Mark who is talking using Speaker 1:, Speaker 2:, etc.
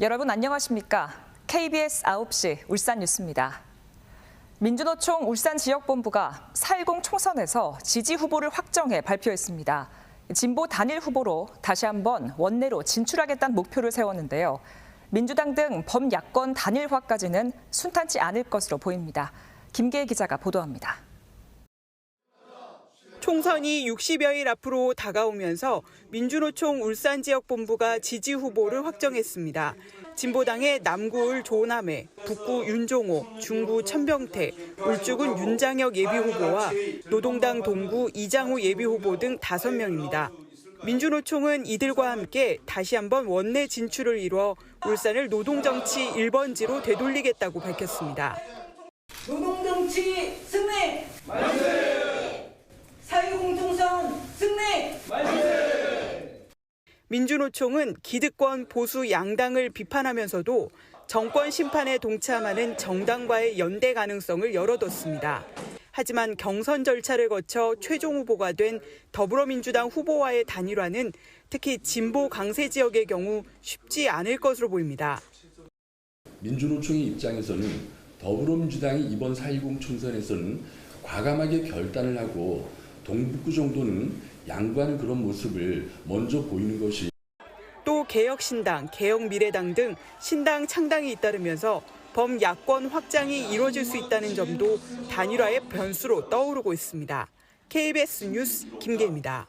Speaker 1: 여러분 안녕하십니까? KBS 9시 울산 뉴스입니다. 민주노총 울산 지역본부가 4.10 총선에서 지지 후보를 확정해 발표했습니다. 진보 단일 후보로 다시 한번 원내로 진출하겠다는 목표를 세웠는데요. 민주당 등 범야권 단일화까지는 순탄치 않을 것으로 보입니다. 김계혜 기자가 보도합니다.
Speaker 2: 총선이 60여일 앞으로 다가오면서 민주노총 울산 지역 본부가 지지 후보를 확정했습니다. 진보당의 남구을 조남회, 북구 윤종호, 중구 천병태, 울주군 윤장혁 예비 후보와 노동당 동구 이장호 예비 후보 등 5명입니다. 민주노총은 이들과 함께 다시 한번 원내 진출을 이뤄 울산을 노동정치 1번지로 되돌리겠다고 밝혔습니다.
Speaker 3: 노동정치 승리! 사회공통선 승리!
Speaker 2: 민주노총은 기득권 보수 양당을 비판하면서도 정권 심판에 동참하는 정당과의 연대 가능성을 열어뒀습니다. 하지만 경선 절차를 거쳐 최종 후보가 된 더불어민주당 후보와의 단일화는 특히 진보 강세 지역의 경우 쉽지 않을 것으로 보입니다.
Speaker 4: 민주노총의 입장에서는 더불어민주당이 이번 4.10 총선에서는 과감하게 결단을 하고 동북구 정도는 양보하는 그런 모습을 먼저 보이는 것이
Speaker 2: 또 개혁신당, 개혁미래당 등 신당 창당이 잇따르면서 범야권 확장이 이뤄질 수 있다는 점도 단일화의 변수로 떠오르고 있습니다. KBS 뉴스 김계입니다.